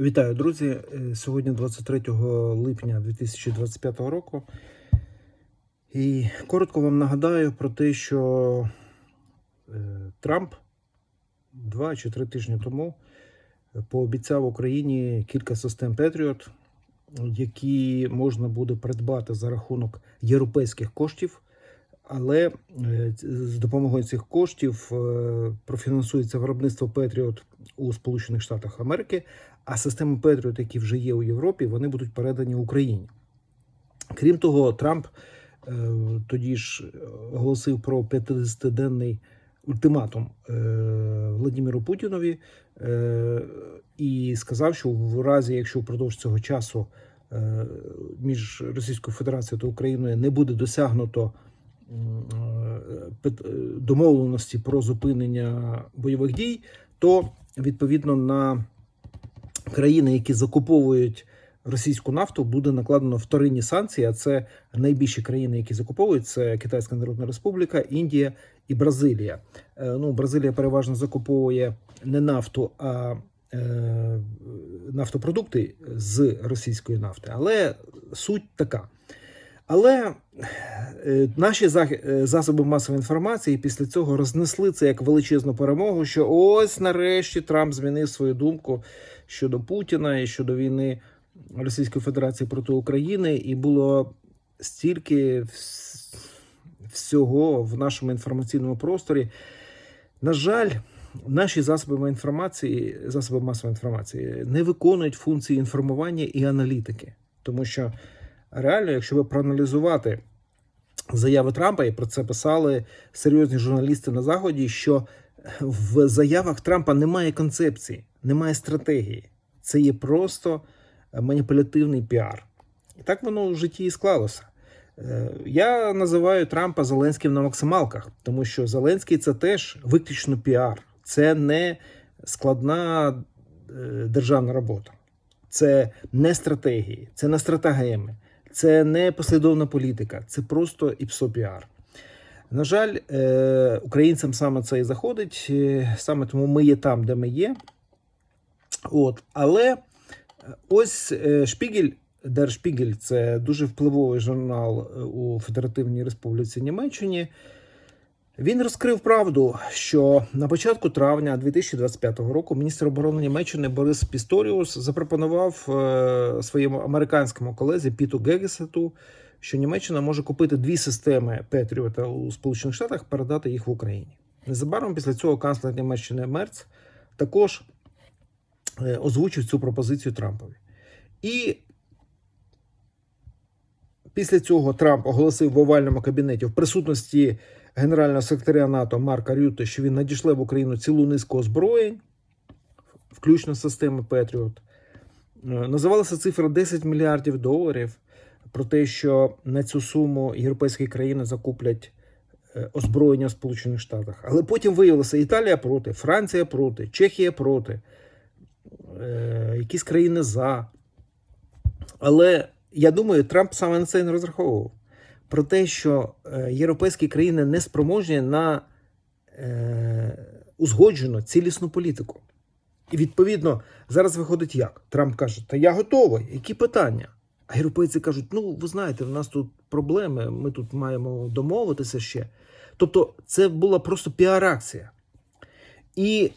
Вітаю, друзі! Е, Сьогодні 23 липня 2025 року. І коротко вам нагадаю про те, що е, Трамп два чи три тижні тому пообіцяв Україні кілька систем Patriot, які можна буде придбати за рахунок європейських коштів. Але е, з допомогою цих коштів профінансується виробництво Patriot у Сполучених Штатах Америки, а системи Patriot, які вже є у Європі, вони будуть передані Україні. Крім того, Трамп е, тоді ж оголосив про 50-денний ультиматум е, Владимиру Путінові е, і сказав, що в разі, якщо впродовж цього часу е, між Російською Федерацією та Україною не буде досягнуто е, е, домовленості про зупинення бойових дій, то відповідно на країни, які закуповують російську нафту, буде накладено вторинні санкції. А це найбільші країни, які закуповують, це Китайська Народна Республіка, Індія і Бразилія. Е, Ну, Бразилія переважно закуповує не нафту, а е, нафтопродукти з російської нафти. Але суть така. Але е, наші засоби масової інформації після цього рознесли це як величезну перемогу, що ось нарешті Трамп змінив свою думку щодо Путіна і щодо війни Російської Федерації проти України, і було стільки всього в нашому інформаційному просторі. На жаль, наші засоби інформації, засоби масової інформації не виконують функції інформування і аналітики, тому що реально, якщо ви проаналізувати заяви Трампа, і про це писали серйозні журналісти на заході, що в заявах Трампа немає концепції, немає стратегії. Це є просто маніпулятивний піар. І так воно в житті і склалося. Е, Я називаю Трампа Зеленським на максималках, тому що Зеленський це теж виключно піар, це не складна е, державна робота, це не стратегії, це не стратегеми, це не послідовна політика, це просто іпсопіар. На жаль, е, українцям саме це і заходить, е, саме тому ми є там, де ми є. От, але е, ось Шпігель, Spiegel – це дуже впливовий журнал у Федеративній Республіці Німеччині. Він розкрив правду, що на початку травня 2025 року міністр оборони Німеччини Борис Пісторіус запропонував своєму американському колезі Піту Гегесету, що Німеччина може купити дві системи Петріота у Сполучених Штатах, передати їх в Україні. Незабаром після цього канцлер Німеччини Мерц також е, озвучив цю пропозицію Трампові. І після цього Трамп оголосив в овальному кабінеті в присутності генерального секретаря НАТО Марка Рюте, що він надішле в Україну цілу низку озброєнь, включно з системи Петріот. Е, Називалася цифра 10 мільярдів доларів про те, що на цю суму європейські країни закуплять е, озброєння в Сполучених Штатах. Але потім виявилося Італія проти, Франція проти, Чехія проти, е, якісь країни за. Але я думаю, Трамп саме на це не розраховував. Про те, що е, європейські країни не спроможні на узгоджену цілісну політику. І відповідно зараз виходить як? Трамп каже: Та я готовий, які питання? А європейці кажуть: ну, ви знаєте, в нас тут проблеми, ми тут маємо домовитися ще. Тобто, це була просто піар-акція. І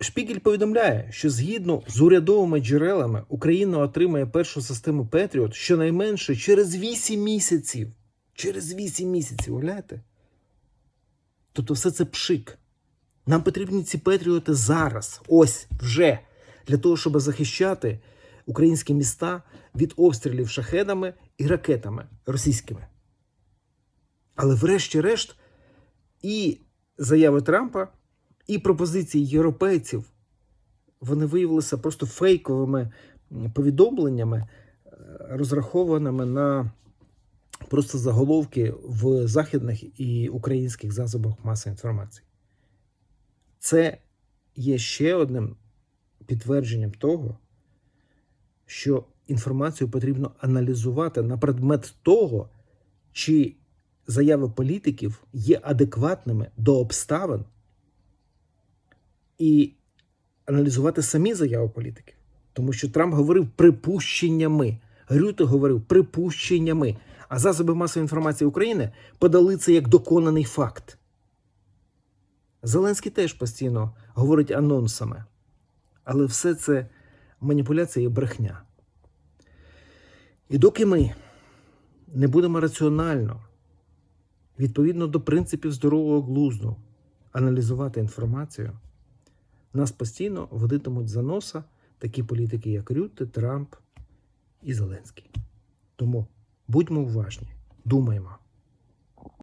Шпігель повідомляє, що згідно з урядовими джерелами Україна отримає першу систему Петріот щонайменше через 8 місяців. Через 8 місяців, уявляєте? Тобто все це пшик. Нам потрібні ці Петріоти зараз, ось вже, для того, щоб захищати українські міста від обстрілів шахедами і ракетами російськими. Але врешті-решт, і заяви Трампа, і пропозиції європейців вони виявилися просто фейковими повідомленнями, е, розрахованими на просто заголовки в західних і українських засобах масової інформації. Це є ще одним підтвердженням того, що інформацію потрібно аналізувати на предмет того, чи заяви політиків є адекватними до обставин і аналізувати самі заяви політиків. Тому що Трамп говорив припущеннями. Рюте говорив припущеннями. А засоби масової інформації України подали це як доконаний факт. Зеленський теж постійно говорить анонсами. Але все це маніпуляція і брехня. І доки ми не будемо раціонально, відповідно до принципів здорового глузду, аналізувати інформацію, нас постійно водитимуть за носа такі політики, як Рютте, Трамп і Зеленський. Тому будьмо уважні, думаємо.